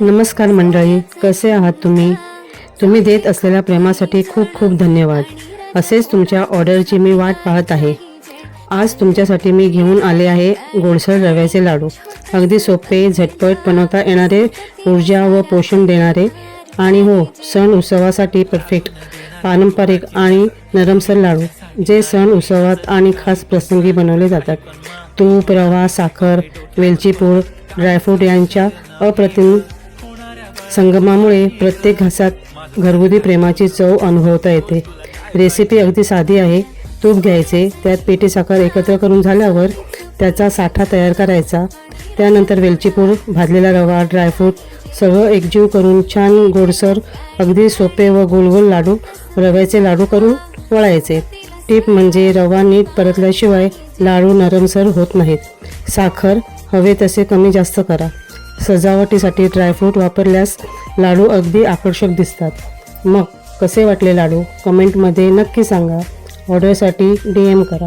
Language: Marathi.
नमस्कार मंडळी कसे आहात तुम्ही? तुम्ही देत असलेल्या प्रेमासाठी खूप खूप धन्यवाद. असेच तुमच्या ऑर्डरची मी वाट पाहत आहे. आज तुमच्यासाठी मी घेऊन आले आहे गोडसर रव्याचे लाडू. अगदी सोपे झटपट बनवता येणारे ऊर्जा व पोषण देणारे आणि हो सण उत्सवासाठी परफेक्ट पारंपरिक आणि नरमसर लाडू जे सण उत्सवात आणि खास प्रसंगी बनवले जातात. तूप रवा साखर वेलचीपूर ड्रायफ्रूट यांच्या अप्रतिम संगमामुळे प्रत्येक घासात घरगुती प्रेमाची चव अनुभवता येते. रेसिपी अगदी साधी आहे. तूप घ्यायचे त्यात पेटी साखर एकत्र करून झाल्यावर त्याचा साठा तयार करायचा. त्यानंतर वेलचीपूर भाजलेला रवा ड्रायफ्रूट सगळं एकजीव करून छान गोडसर अगदी सोपे व गोलगोल लाडू रव्याचे लाडू करून वळायचे. टीप म्हणजे रवा नीट परतल्याशिवाय लाडू नरमसर होत नाहीत. साखर हवे तसे कमी जास्त करा. सजावटीसाठी ड्रायफ्रूट वापरल्यास लाडू अगदी आकर्षक दिसतात. मग कसे वाटले लाडू? कमेंटमध्ये नक्की सांगा. ऑर्डरसाठी डी एम करा.